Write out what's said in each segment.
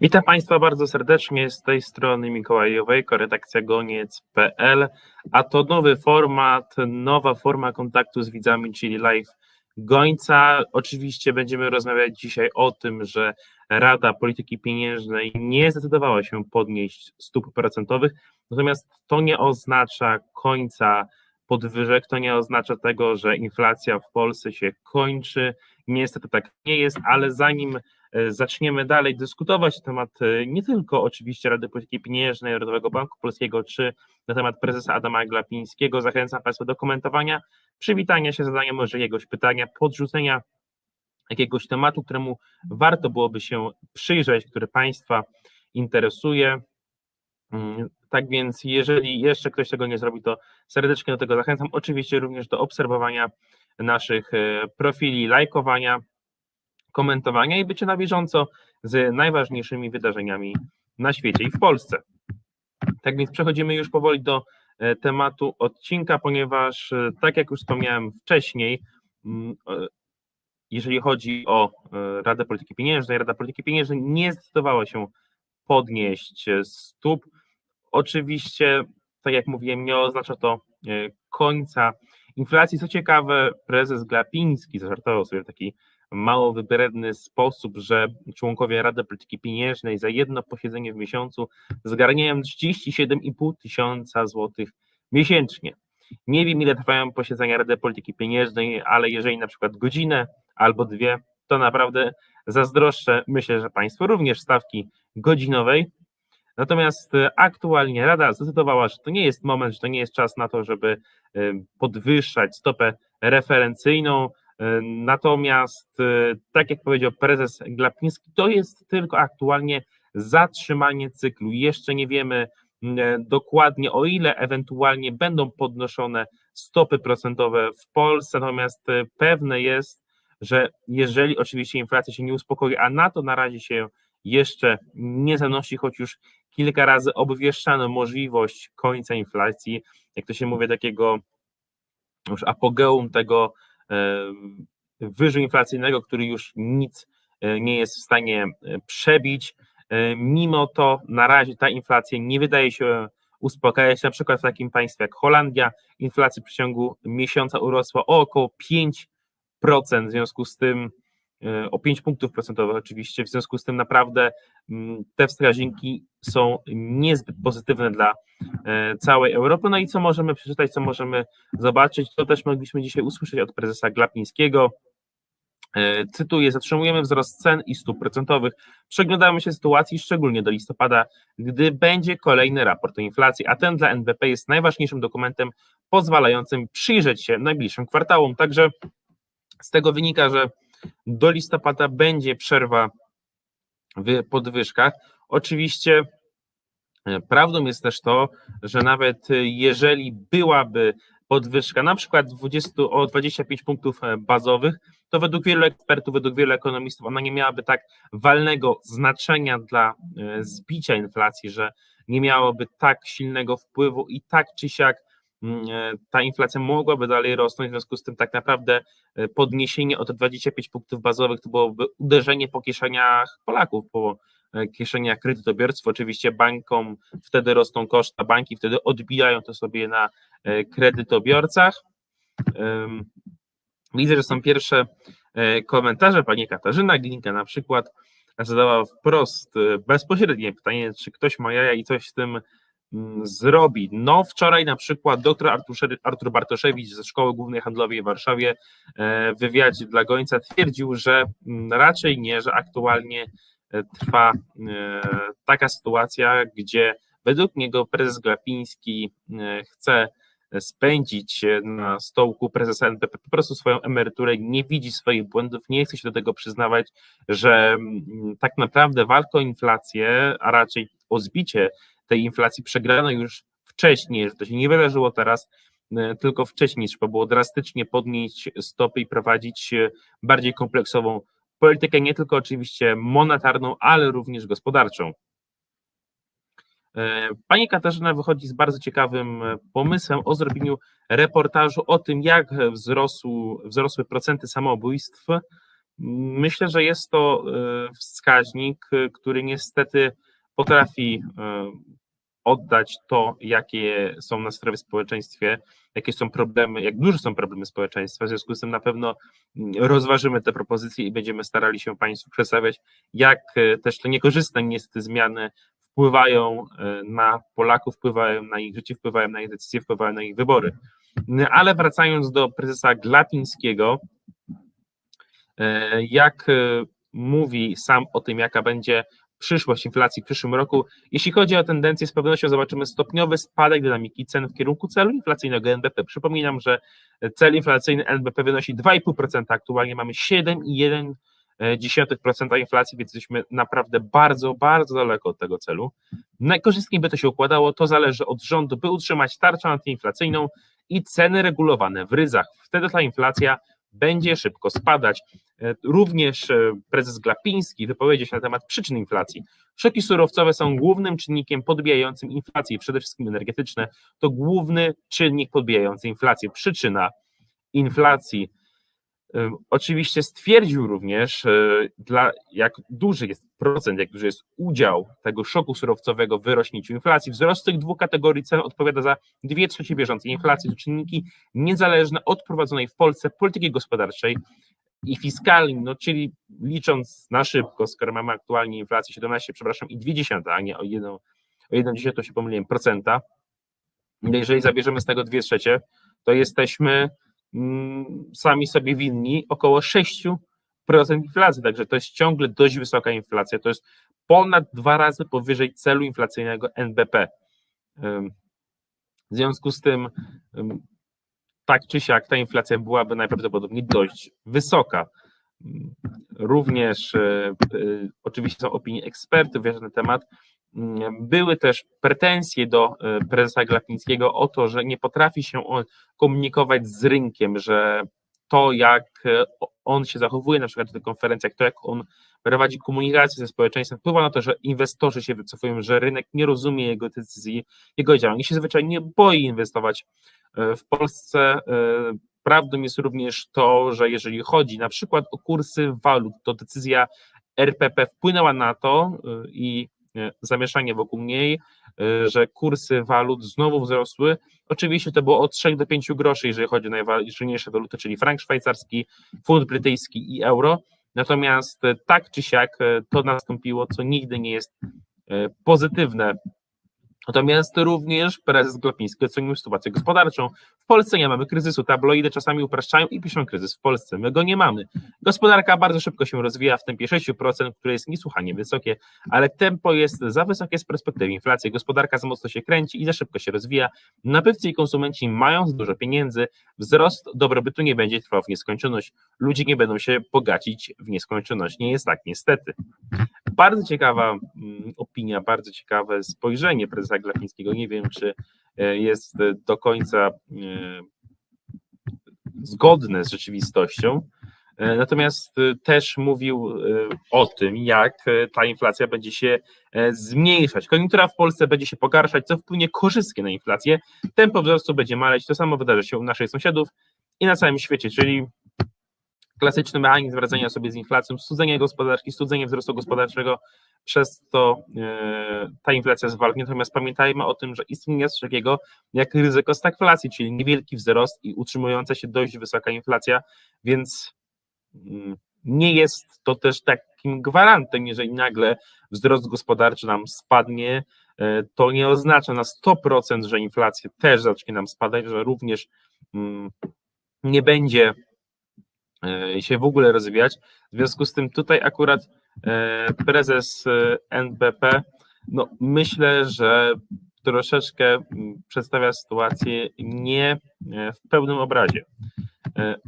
Witam Państwa bardzo serdecznie z tej strony Mikołaj Jowejko, redakcja goniec.pl, a to nowy format, nowa forma kontaktu z widzami, czyli live gońca. Oczywiście będziemy rozmawiać dzisiaj o tym, że Rada Polityki Pieniężnej nie zdecydowała się podnieść stóp procentowych, natomiast to nie oznacza końca podwyżek, to nie oznacza tego, że inflacja w Polsce się kończy. Niestety tak nie jest, ale zanim zaczniemy dalej dyskutować na temat e, nie tylko oczywiście Rady Polityki Pieniężnej, Narodowego Banku Polskiego, czy na temat prezesa Adama Glapińskiego. Zachęcam Państwa do komentowania, przywitania się, zadania może jakiegoś pytania, podrzucenia jakiegoś tematu, któremu warto byłoby się przyjrzeć, który Państwa interesuje. Mm, tak więc, jeżeli jeszcze ktoś tego nie zrobi, to serdecznie do tego zachęcam. Oczywiście również do obserwowania naszych e, profili, lajkowania komentowania i bycie na bieżąco z najważniejszymi wydarzeniami na świecie i w Polsce. Tak więc przechodzimy już powoli do e, tematu odcinka, ponieważ e, tak jak już wspomniałem wcześniej, mm, e, jeżeli chodzi o Radę Polityki Pieniężnej, Rada Polityki Pieniężnej nie zdecydowała się podnieść stóp. Oczywiście, tak jak mówiłem, nie oznacza to końca inflacji. Co ciekawe, prezes Glapiński zażartował sobie taki mało wybredny sposób, że członkowie Rady Polityki Pieniężnej za jedno posiedzenie w miesiącu zgarniają 37,5 tysiąca złotych miesięcznie. Nie wiem, ile trwają posiedzenia Rady Polityki Pieniężnej, ale jeżeli na przykład godzinę albo dwie, to naprawdę zazdroszczę, myślę, że Państwo również stawki godzinowej. Natomiast aktualnie Rada zdecydowała, że to nie jest moment, że to nie jest czas na to, żeby podwyższać stopę referencyjną, Natomiast, e, tak jak powiedział prezes Glapiński, to jest tylko aktualnie zatrzymanie cyklu. Jeszcze nie wiemy e, dokładnie, o ile ewentualnie będą podnoszone stopy procentowe w Polsce, natomiast e, pewne jest, że jeżeli oczywiście inflacja się nie uspokoi, a na to na razie się jeszcze nie zanosi, choć już kilka razy obwieszczano możliwość końca inflacji, jak to się mówi, takiego już apogeum tego wyżu inflacyjnego, który już nic e, nie jest w stanie e, przebić. E, mimo to na razie ta inflacja nie wydaje się uspokajać. Na przykład w takim państwie jak Holandia inflacja w przeciągu miesiąca urosła o około 5%, w związku z tym o 5 punktów procentowych oczywiście, w związku z tym naprawdę mm, te wskaźniki są niezbyt pozytywne dla e, całej Europy. No i co możemy przeczytać, co możemy zobaczyć, to też mogliśmy dzisiaj usłyszeć od prezesa Glapińskiego. E, cytuję, zatrzymujemy wzrost cen i stóp procentowych. Przeglądamy się sytuacji szczególnie do listopada, gdy będzie kolejny raport o inflacji, a ten dla NBP jest najważniejszym dokumentem pozwalającym przyjrzeć się najbliższym kwartałom. Także z tego wynika, że do listopada będzie przerwa w podwyżkach. Oczywiście e, prawdą jest też to, że nawet jeżeli byłaby podwyżka na przykład 20, o 25 punktów e, bazowych, to według wielu ekspertów, według wielu ekonomistów ona nie miałaby tak walnego znaczenia dla e, zbicia inflacji, że nie miałoby tak silnego wpływu i tak czy siak e, ta inflacja mogłaby dalej rosnąć, w związku z tym tak naprawdę e, podniesienie o te 25 punktów bazowych to byłoby uderzenie po kieszeniach Polaków, po e, kieszeniach kredytobiorców. Oczywiście bankom wtedy rosną koszta, banki wtedy odbijają to sobie na kredytobiorcach. Widzę, że są pierwsze komentarze. Pani Katarzyna Glinka na przykład zadała wprost bezpośrednie pytanie, czy ktoś ma jaja i coś z tym Mm, zrobi. No, wczoraj na przykład dr Artur, Artur Bartoszewicz ze Szkoły Głównej Handlowej w Warszawie e, w wywiadzie dla Gońca twierdził, że mm, raczej nie, że aktualnie e, trwa e, taka sytuacja, gdzie według niego prezes Glapiński chce spędzić na stołku prezesa NBP po prostu swoją emeryturę, nie widzi swoich błędów, nie chce się do tego przyznawać, że mm, tak naprawdę walka o inflację, a raczej o zbicie tej inflacji przegrano już wcześniej, że to się nie wydarzyło teraz, e, tylko wcześniej trzeba było drastycznie podnieść stopy i prowadzić e, bardziej kompleksową politykę, nie tylko oczywiście monetarną, ale również gospodarczą. E, pani Katarzyna wychodzi z bardzo ciekawym pomysłem o zrobieniu reportażu o tym, jak wzrosły, wzrosły procenty samobójstw Myślę, że jest to wskaźnik, który niestety potrafi e, oddać to, jakie są nastroje w społeczeństwie, jakie są problemy, jak duże są problemy społeczeństwa. W związku z tym na pewno mm, rozważymy te propozycje i będziemy starali się Państwu przedstawiać, jak też te niekorzystne niestety zmiany wpływają na Polaków, wpływają na ich życie, wpływają na ich decyzje, wpływają na ich wybory. Ale wracając do prezesa Glapińskiego, E, jak e, mówi sam o tym, jaka będzie przyszłość inflacji w przyszłym roku. Jeśli chodzi o tendencję, z pewnością zobaczymy stopniowy spadek dynamiki cen w kierunku celu inflacyjnego NBP. Przypominam, że cel inflacyjny NBP wynosi 2,5%, aktualnie mamy 7,1% inflacji, więc jesteśmy naprawdę bardzo, bardzo daleko od tego celu. Najkorzystniej by to się układało, to zależy od rządu, by utrzymać tarczę antyinflacyjną i ceny regulowane w ryzach. Wtedy ta inflacja będzie szybko spadać. E, również e, prezes Glapiński wypowiedział się na temat przyczyn inflacji. Szoki surowcowe są głównym czynnikiem podbijającym inflację, przede wszystkim energetyczne. To główny czynnik podbijający inflację. Przyczyna inflacji Oczywiście stwierdził również, e, dla, jak duży jest jak duży jest udział tego szoku surowcowego w wyrośnięciu inflacji. Wzrost tych dwóch kategorii cen odpowiada za dwie trzecie bieżącej inflacji. To czynniki niezależne od prowadzonej w Polsce polityki gospodarczej i fiskalnej, no czyli licząc na szybko, skoro mamy aktualnie inflację 17, przepraszam, i 2 a nie o 1, o 1 to się pomyliłem, procenta. Jeżeli zabierzemy z tego dwie trzecie, to jesteśmy Mm, sami sobie winni około 6% inflacji, także to jest ciągle dość wysoka inflacja, to jest ponad dwa razy powyżej celu inflacyjnego NBP. W związku z tym, tak czy siak, ta inflacja byłaby najprawdopodobniej dość wysoka. Również e, e, oczywiście są opinie ekspertów na ten temat. Były też pretensje do e, prezesa Glapińskiego o to, że nie potrafi się on komunikować z rynkiem, że to, jak on się zachowuje na przykład w tych konferencjach, to jak on prowadzi komunikację ze społeczeństwem, wpływa na to, że inwestorzy się wycofują, że rynek nie rozumie jego decyzji, jego działań i się zwyczajnie boi inwestować w Polsce. Prawdą jest również to, że jeżeli chodzi na przykład o kursy walut, to decyzja RPP wpłynęła na to y, i zamieszanie wokół niej, y, że kursy walut znowu wzrosły. Oczywiście to było od 3 do 5 groszy, jeżeli chodzi o najważniejsze waluty, czyli frank szwajcarski, funt brytyjski i euro. Natomiast tak czy siak to nastąpiło, co nigdy nie jest pozytywne Natomiast również prezes Glapiński ocenił sytuację gospodarczą. W Polsce nie mamy kryzysu. Tabloidy czasami upraszczają i piszą kryzys w Polsce. My go nie mamy. Gospodarka bardzo szybko się rozwija w tempie 6%, które jest niesłychanie wysokie, ale tempo jest za wysokie z perspektywy inflacji. Gospodarka za mocno się kręci i za szybko się rozwija. Nabywcy i konsumenci mają dużo pieniędzy. Wzrost dobrobytu nie będzie trwał w nieskończoność. Ludzie nie będą się bogacić w nieskończoność. Nie jest tak, niestety. Bardzo ciekawa mm, opinia, bardzo ciekawe spojrzenie prezesa Glapińskiego. Nie wiem, czy e, jest do końca e, zgodne z rzeczywistością. E, natomiast też mówił o tym, jak ta inflacja będzie się zmniejszać. Koniunktura w Polsce będzie się pogarszać, co wpłynie korzystnie na inflację. Tempo wzrostu będzie maleć. To samo wydarzy się u naszych sąsiadów i na całym świecie, czyli klasyczny mechanizm radzenia sobie z inflacją, studzenie gospodarki, studzenie wzrostu gospodarczego, przez to e, ta inflacja zwalnia. Natomiast pamiętajmy o tym, że istnieje coś takiego jak ryzyko stagflacji, czyli niewielki wzrost i utrzymująca się dość wysoka inflacja, więc mm, nie jest to też takim gwarantem, jeżeli nagle wzrost gospodarczy nam spadnie, e, to nie oznacza na 100%, że inflacja też zacznie nam spadać, że również mm, nie będzie E, się w ogóle rozwijać. W związku z tym tutaj akurat e, prezes e, NBP, no myślę, że troszeczkę przedstawia sytuację nie w pełnym obrazie.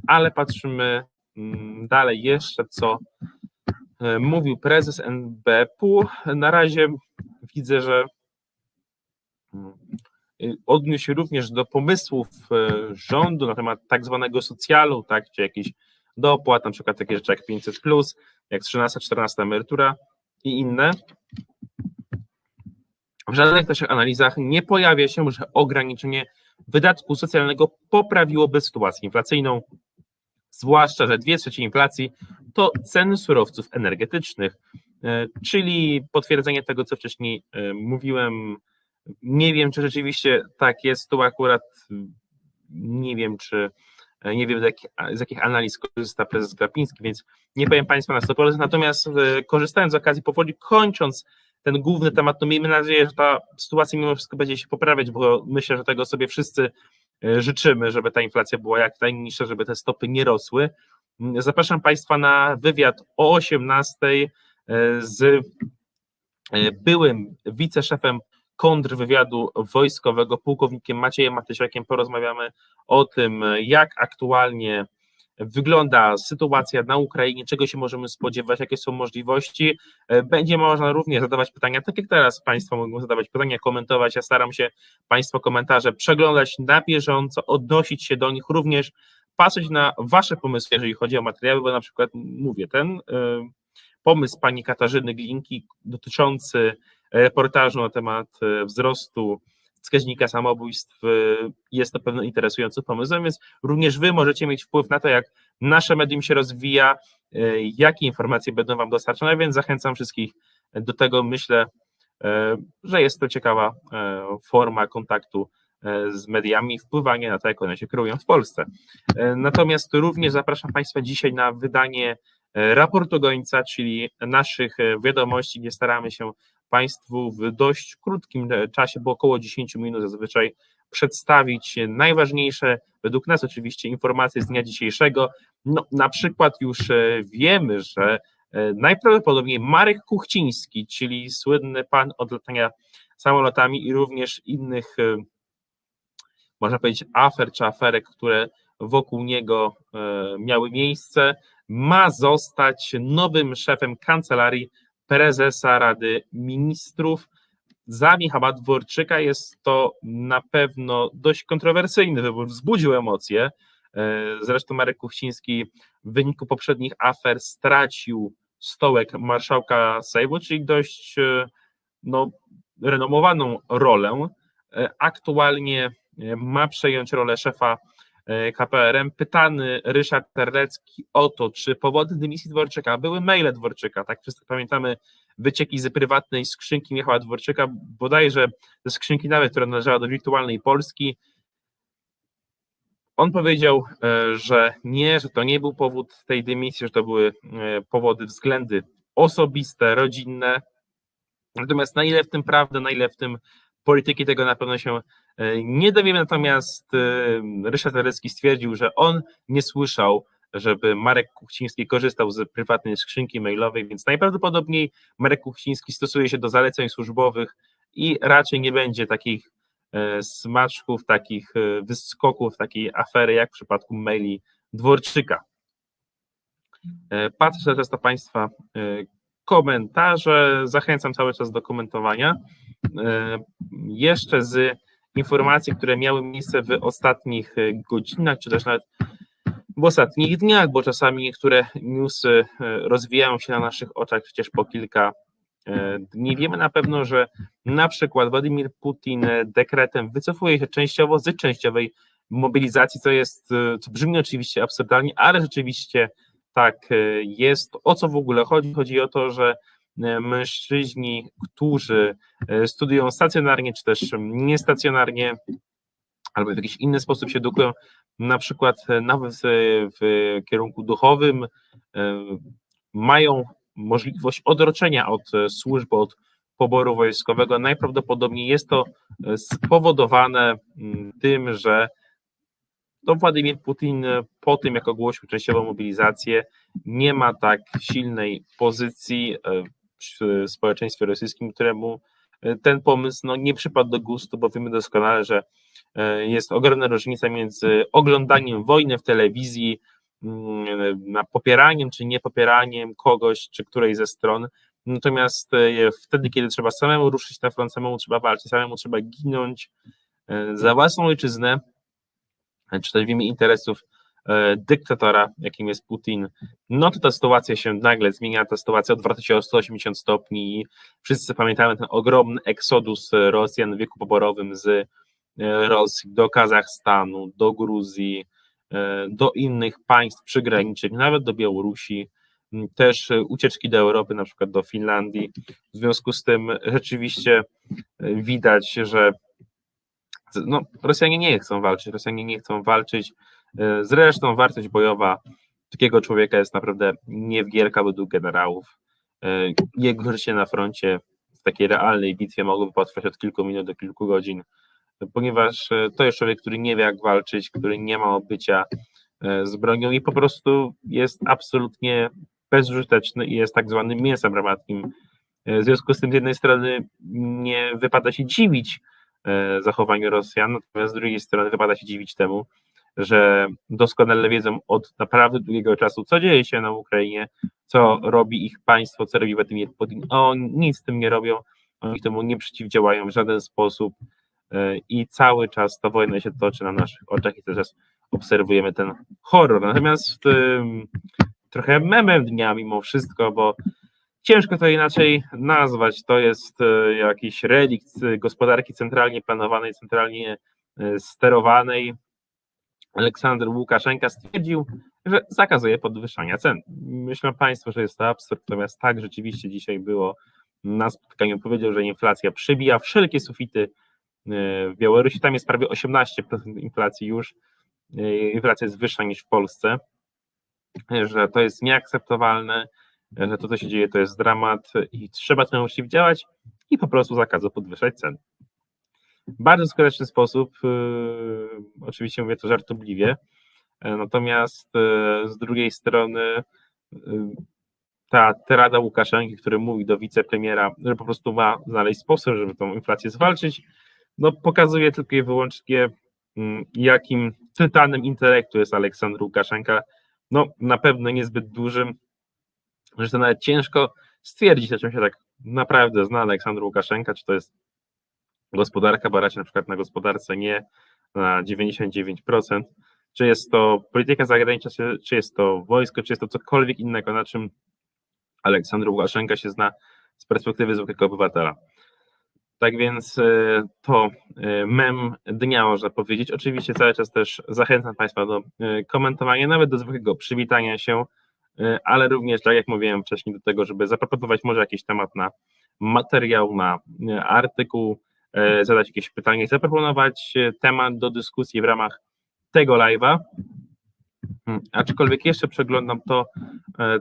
Ale patrzymy dalej jeszcze, co mówił prezes NBP-u. Na razie widzę, że odniósł się również do pomysłów rządu na temat tak zwanego socjalu, tak, czy jakiejś dopłat, na przykład takie rzeczy jak 500, jak 13, 14 emerytura i inne. W żadnych naszych analizach nie pojawia się, że ograniczenie wydatku socjalnego poprawiłoby sytuację inflacyjną, zwłaszcza, że dwie trzecie inflacji to ceny surowców energetycznych, czyli potwierdzenie tego, co wcześniej mówiłem. Nie wiem, czy rzeczywiście tak jest, tu akurat nie wiem, czy nie wiem, z jakich, z jakich analiz korzysta prezes Glapiński, więc nie powiem Państwu na 100%, natomiast korzystając z okazji, powoli kończąc ten główny temat, to miejmy nadzieję, że ta sytuacja mimo wszystko będzie się poprawiać, bo myślę, że tego sobie wszyscy e, życzymy, żeby ta inflacja była jak najniższa, żeby te stopy nie rosły. Zapraszam Państwa na wywiad o 18 e, z e, byłym wiceszefem kontrwywiadu wojskowego, pułkownikiem Maciejem Matysiakiem. Porozmawiamy o tym, jak aktualnie wygląda sytuacja na Ukrainie, czego się możemy spodziewać, jakie są możliwości. Będzie można również zadawać pytania, tak jak teraz Państwo mogą zadawać pytania, komentować. Ja staram się Państwo komentarze przeglądać na bieżąco, odnosić się do nich również, patrzeć na Wasze pomysły, jeżeli chodzi o materiały, bo na przykład mówię, ten e, pomysł pani Katarzyny Glinki dotyczący reportażu na temat e, wzrostu wskaźnika samobójstw y, jest to pewno interesujący pomysł, więc również Wy możecie mieć wpływ na to, jak nasze medium się rozwija, y, jakie informacje będą Wam dostarczone, więc zachęcam wszystkich do tego. Myślę, że jest to ciekawa forma kontaktu z mediami, wpływanie na to, jak one się kreują w Polsce. Natomiast również zapraszam Państwa dzisiaj na wydanie raportu gońca, czyli naszych wiadomości, gdzie staramy się Państwu w dość krótkim czasie, bo około 10 minut zazwyczaj, przedstawić najważniejsze, według nas oczywiście, informacje z dnia dzisiejszego. No, na przykład już e, wiemy, że e, najprawdopodobniej Marek Kuchciński, czyli słynny pan od latania samolotami i również innych, e, można powiedzieć, afer czy aferek, które wokół niego miały miejsce, ma zostać nowym szefem kancelarii prezesa Rady Ministrów. Za Michała Dworczyka jest to na pewno dość kontrowersyjny wybór, wzbudził emocje. E, zresztą Marek Kuchciński w wyniku poprzednich afer stracił stołek marszałka Sejmu, czyli dość e, no, renomowaną rolę. E, aktualnie ma przejąć rolę szefa KPRM. Pytany Ryszard Terlecki o to, czy powody dymisji Dworczyka były maile Dworczyka, tak wszyscy pamiętamy wycieki z prywatnej skrzynki Michała Dworczyka, bodajże ze skrzynki nawet, która należała do wirtualnej Polski. On powiedział, e, że nie, że to nie był powód tej dymisji, że to były e, powody, względy osobiste, rodzinne. Natomiast na ile w tym prawda, na ile w tym polityki, tego na pewno się E, nie dowiemy natomiast, e, Ryszard Terecki stwierdził, że on nie słyszał, żeby Marek Kuchciński korzystał z prywatnej skrzynki mailowej, więc najprawdopodobniej Marek Kuchciński stosuje się do zaleceń służbowych i raczej nie będzie takich e, smaczków, takich wyskoków, takiej afery jak w przypadku maili Dworczyka. Patrzę teraz na Państwa komentarze. Zachęcam cały czas do komentowania. Jeszcze z informacje, które miały miejsce w ostatnich e, godzinach, czy też nawet w ostatnich dniach, bo czasami niektóre newsy e, rozwijają się na naszych oczach przecież po kilka e, dni. Wiemy na pewno, że na przykład Władimir Putin dekretem wycofuje się częściowo z częściowej mobilizacji, co jest, co brzmi oczywiście absurdalnie, ale rzeczywiście tak jest. O co w ogóle chodzi? Chodzi o to, że E, mężczyźni, którzy e, studiują stacjonarnie, czy też niestacjonarnie, albo w jakiś inny sposób się edukują, na przykład e, nawet w kierunku duchowym, mają możliwość odroczenia od służby, od poboru wojskowego. Najprawdopodobniej jest to spowodowane mm, tym, że to Władimir Putin po tym, jak ogłosił częściową mobilizację, nie ma tak silnej pozycji w społeczeństwie rosyjskim, któremu e, ten pomysł no, nie przypadł do gustu, bo wiemy doskonale, że e, jest ogromna różnica między oglądaniem wojny w telewizji, mm, popieraniem czy niepopieraniem kogoś czy której ze stron. Natomiast e, wtedy, kiedy trzeba samemu ruszyć na front, samemu trzeba walczyć, samemu trzeba ginąć za własną ojczyznę, czy też w imię interesów E, dyktatora, jakim jest Putin, no to ta sytuacja się nagle zmienia, ta sytuacja odwraca się o 180 stopni i wszyscy pamiętamy ten ogromny eksodus Rosjan w wieku poborowym z e, Rosji do Kazachstanu, do Gruzji, e, do innych państw przygranicznych, nawet do Białorusi. też ucieczki do Europy, na przykład do Finlandii. W związku z tym rzeczywiście widać, że no, Rosjanie nie chcą walczyć, Rosjanie nie chcą walczyć. Zresztą wartość bojowa takiego człowieka jest naprawdę niewielka według generałów. Jego życie na froncie w takiej realnej bitwie mogłoby potrwać od kilku minut do kilku godzin, ponieważ to jest człowiek, który nie wie jak walczyć, który nie ma obycia z bronią i po prostu jest absolutnie bezużyteczny i jest tak zwanym mięsem armatnim. W związku z tym z jednej strony nie wypada się dziwić e, zachowaniu Rosjan, natomiast z drugiej strony wypada się dziwić temu, że doskonale wiedzą od naprawdę długiego czasu, co dzieje się na Ukrainie, co robi ich państwo, co robi Władimir Putin. Oni nic z tym nie robią, oni temu nie przeciwdziałają w żaden sposób e, i cały czas ta wojna się toczy na naszych oczach i teraz obserwujemy ten horror. Natomiast trochę memem dnia mimo wszystko, bo ciężko to inaczej nazwać. To jest e, jakiś relikt gospodarki centralnie planowanej, centralnie e, sterowanej. Aleksander Łukaszenka stwierdził, że zakazuje podwyższania cen. Myślą Państwo, że jest to absurd, natomiast tak rzeczywiście dzisiaj było na spotkaniu. Powiedział, że inflacja przebija wszelkie sufity e, w Białorusi. Tam jest prawie 18% inflacji już. Inflacja jest wyższa niż w Polsce że to jest nieakceptowalne, że to, co się dzieje, to jest dramat i trzeba temu przeciwdziałać i po prostu zakazu podwyższać cen. Bardzo skuteczny sposób, yy, oczywiście mówię to żartobliwie, yy, natomiast yy, z drugiej strony ta terada Łukaszenki, który mówi do wicepremiera, że po prostu ma znaleźć sposób, żeby tą inflację zwalczyć, no pokazuje tylko i wyłącznie, jakim tytanem intelektu jest Aleksandr Łukaszenka, no na pewno niezbyt dużym, że to nawet ciężko stwierdzić, na czym się tak naprawdę zna Aleksandr Łukaszenka, czy to jest gospodarka, bo raczej na przykład na gospodarce nie na 99%, czy jest to polityka zagraniczna, czy, jest to wojsko, czy jest to cokolwiek innego, na czym Aleksandr Łukaszenka się zna z perspektywy zwykłego obywatela. Tak więc e, to e, mem dnia, można powiedzieć. Oczywiście cały czas też zachęcam Państwa do e, komentowania, nawet do zwykłego przywitania się, ale również, tak jak mówiłem wcześniej, do tego, żeby zaproponować może jakiś temat na materiał, na artykuł, zadać jakieś pytanie, zaproponować temat do dyskusji w ramach tego live'a. Hmm, aczkolwiek jeszcze przeglądam to,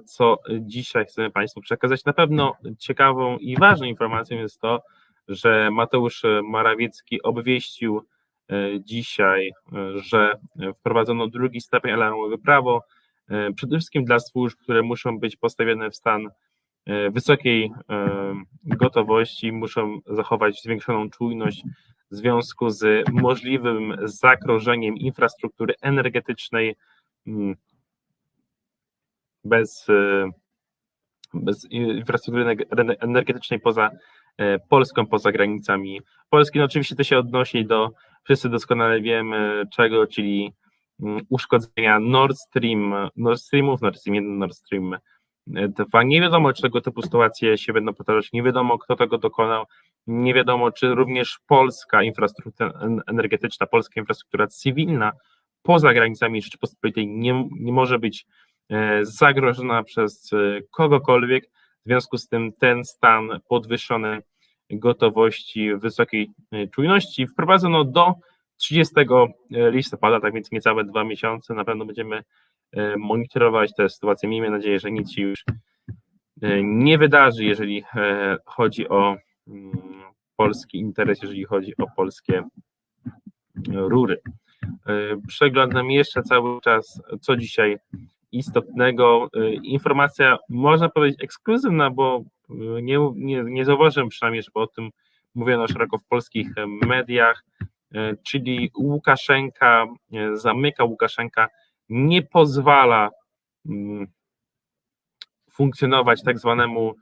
co dzisiaj chcemy Państwu przekazać. Na pewno ciekawą i ważną informacją jest to, że Mateusz Morawiecki obwieścił dzisiaj, że wprowadzono drugi stopień alarmowy prawo, przede wszystkim dla służb, które muszą być postawione w stan wysokiej gotowości, muszą zachować zwiększoną czujność w związku z możliwym zagrożeniem infrastruktury energetycznej mm, bez, bez infrastruktury energetycznej poza E, Polską poza granicami Polski. No oczywiście to się odnosi do, wszyscy doskonale wiemy czego, czyli uszkodzenia Nord Stream, Nord Streamów, Nord Stream 1, Nord Stream 2. Nie wiadomo, czego typu sytuacje się będą powtarzać, nie wiadomo, kto tego dokonał, nie wiadomo, czy również polska infrastruktura energetyczna, polska infrastruktura cywilna poza granicami Rzeczypospolitej nie, nie może być e, zagrożona przez e, kogokolwiek, w związku z tym ten stan podwyższonej gotowości, wysokiej e, czujności wprowadzono do 30 e, listopada, tak więc niecałe dwa miesiące. Na pewno będziemy e, monitorować tę sytuację. Miejmy nadzieję, że nic się już nie wydarzy, jeżeli chodzi o mm, polski interes, jeżeli chodzi o polskie rury. Przeglądam jeszcze cały czas, co dzisiaj istotnego. Informacja, można powiedzieć, ekskluzywna, bo nie, nie, nie zauważyłem przynajmniej, żeby o tym mówiono szeroko w polskich mediach, czyli Łukaszenka, zamyka Łukaszenka, nie pozwala mm, funkcjonować tak zwanemu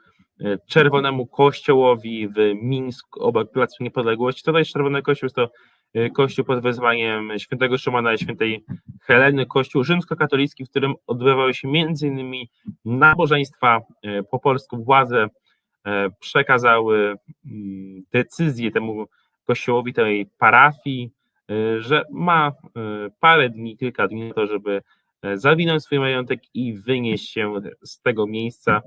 Czerwonemu Kościołowi w Mińsku obok Placu Niepodległości. To jest Czerwony Kościół, to kościół pod wezwaniem świętego Szymona i świętej Heleny, kościół rzymskokatolicki, w którym odbywały się innymi nabożeństwa po polsku władze przekazały mm, decyzję temu kościołowi, tej parafii, że ma parę dni, kilka dni na to, żeby e, zawinąć swój majątek i wynieść się z tego miejsca.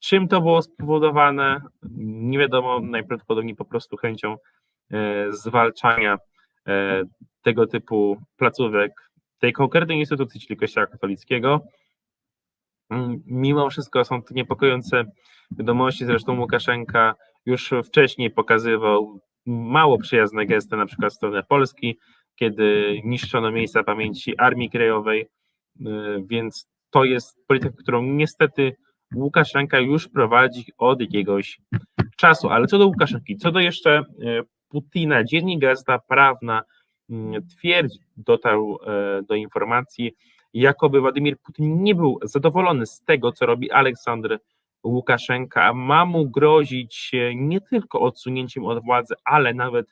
Czym to było spowodowane? Nie wiadomo, najprawdopodobniej po prostu chęcią e, zwalczania e, tego typu placówek, tej konkretnej instytucji, czyli Kościoła katolickiego. Mm, Mimo wszystko są to niepokojące wiadomości, zresztą Łukaszenka już wcześniej pokazywał mało przyjazne gesty, na przykład w stronę Polski, kiedy niszczono miejsca pamięci Armii Krajowej, y, więc to jest polityka, którą niestety Łukaszenka już prowadzi od jakiegoś czasu. Ale co do Łukaszenki, co do jeszcze y, Putina, dziennik Gazeta Prawna mm, twierdzi, dotarł do informacji, jakoby Władimir Putin nie był zadowolony z tego, co robi Aleksandr Łukaszenka, ma mu grozić e, nie tylko odsunięciem od władzy, ale nawet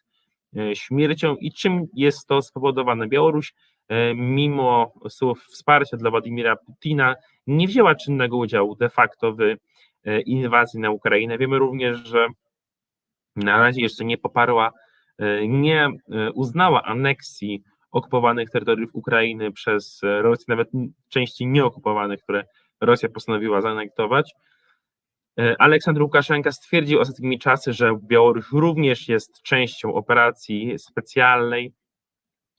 e, śmiercią. I czym jest to spowodowane? Białoruś, e, mimo słów wsparcia dla Władimira Putina, nie wzięła czynnego udziału de facto w inwazji na Ukrainę. Wiemy również, że na razie jeszcze nie poparła, nie uznała aneksji okupowanych terytoriów Ukrainy przez Rosję, nawet części nieokupowanych, które Rosja postanowiła zaanektować. Aleksander Łukaszenka stwierdził ostatnimi czasy, że Białoruś również jest częścią operacji specjalnej,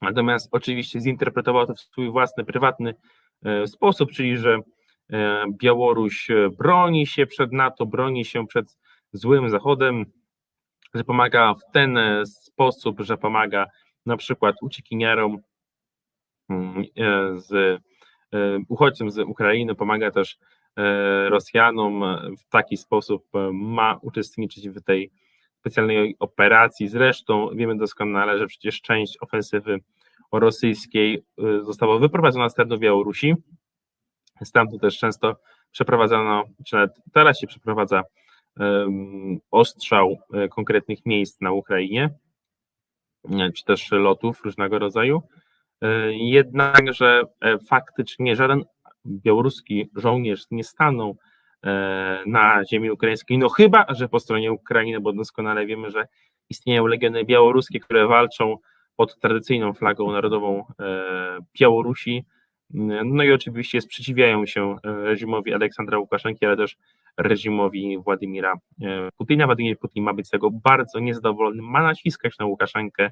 natomiast oczywiście zinterpretował to w swój własny, prywatny e, sposób, czyli że e, Białoruś broni się przed NATO, broni się przed złym Zachodem, że pomaga w ten sposób, że pomaga na przykład uciekinierom mm, e, z uchodźcom z Ukrainy, pomaga też E, Rosjanom w taki sposób e, ma uczestniczyć w tej specjalnej operacji. Zresztą wiemy doskonale, że przecież część ofensywy rosyjskiej e, została wyprowadzona z terenu Białorusi. Stamtąd też często przeprowadzano, czy nawet teraz się przeprowadza ostrzał konkretnych miejsc na Ukrainie, czy też lotów różnego rodzaju. Jednakże faktycznie żaden białoruski żołnierz nie staną e, na ziemi ukraińskiej, no chyba, że po stronie Ukrainy, bo doskonale wiemy, że istnieją legiony białoruskie, które walczą pod tradycyjną flagą narodową e, Białorusi, no i oczywiście sprzeciwiają się e, reżimowi Aleksandra Łukaszenki, ale też reżimowi Władimira Putina. Władimir Putin ma być z tego bardzo niezadowolony, ma naciskać na Łukaszenkę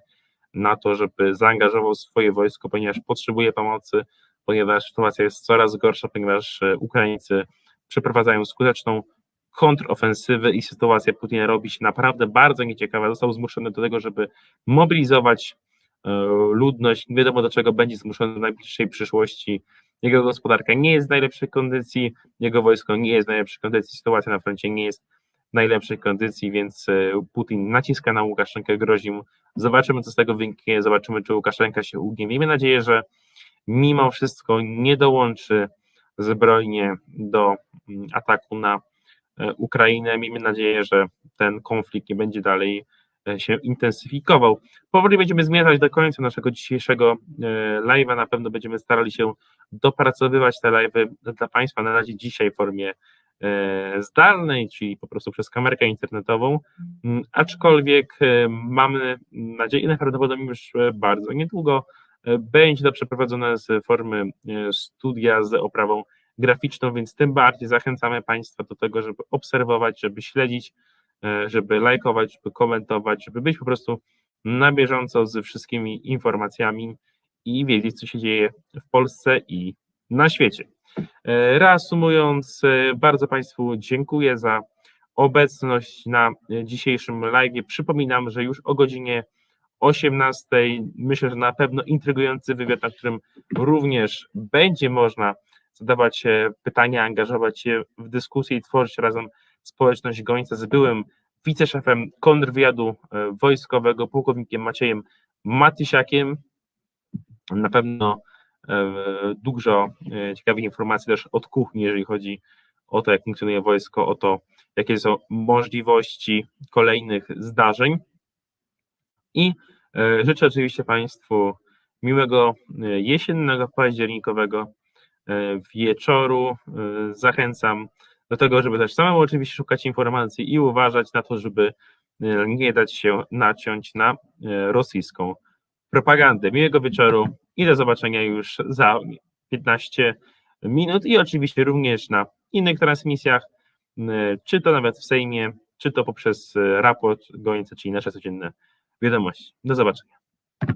na to, żeby zaangażował swoje wojsko, ponieważ potrzebuje pomocy, ponieważ sytuacja jest coraz gorsza, ponieważ e, Ukraińcy przeprowadzają skuteczną kontrofensywę i sytuacja Putina robi się naprawdę bardzo nieciekawa. Został zmuszony do tego, żeby mobilizować e, ludność. Nie wiadomo do czego będzie zmuszony w najbliższej przyszłości. Jego gospodarka nie jest w najlepszej kondycji, jego wojsko nie jest w najlepszej kondycji, sytuacja na froncie nie jest w najlepszej kondycji, więc e, Putin naciska na Łukaszenkę, grozi mu. Zobaczymy, co z tego wyniknie, zobaczymy, czy Łukaszenka się ugnie. Miejmy nadzieję, że mimo wszystko nie dołączy zbrojnie do mm, ataku na e, Ukrainę. Miejmy nadzieję, że ten konflikt nie będzie dalej e, się intensyfikował. Powoli będziemy zmierzać do końca naszego dzisiejszego e, live'a. Na pewno będziemy starali się dopracowywać te live'y dla Państwa na razie dzisiaj w formie zdalnej, czyli po prostu przez kamerkę internetową, mm, aczkolwiek mamy nadzieję, najprawdopodobniej już bardzo niedługo będzie to przeprowadzone z formy e, studia z oprawą graficzną, więc tym bardziej zachęcamy Państwa do tego, żeby obserwować, żeby śledzić, e, żeby lajkować, żeby komentować, żeby być po prostu na bieżąco z wszystkimi informacjami i wiedzieć, co się dzieje w Polsce i na świecie. E, reasumując, bardzo Państwu dziękuję za obecność na dzisiejszym live. Przypominam, że już o godzinie 18. Myślę, że na pewno intrygujący wywiad, na którym również będzie można zadawać pytania, angażować się w dyskusję i tworzyć razem społeczność gońca z byłym wiceszefem kontrwywiadu e, wojskowego, pułkownikiem Maciejem Matysiakiem. Na pewno e, dużo e, ciekawych informacji też od kuchni, jeżeli chodzi o to, jak funkcjonuje wojsko, o to, jakie są możliwości kolejnych zdarzeń. I e, życzę oczywiście Państwu miłego e, jesiennego, październikowego e, wieczoru. Zachęcam do tego, żeby też samemu oczywiście szukać informacji i uważać na to, żeby nie dać się naciąć na rosyjską propagandę. Miłego wieczoru i do zobaczenia już za 15 minut i oczywiście również na innych transmisjach, czy to nawet w Sejmie, czy to poprzez raport Gońca, czyli nasze codzienne wiadomości. Do zobaczenia.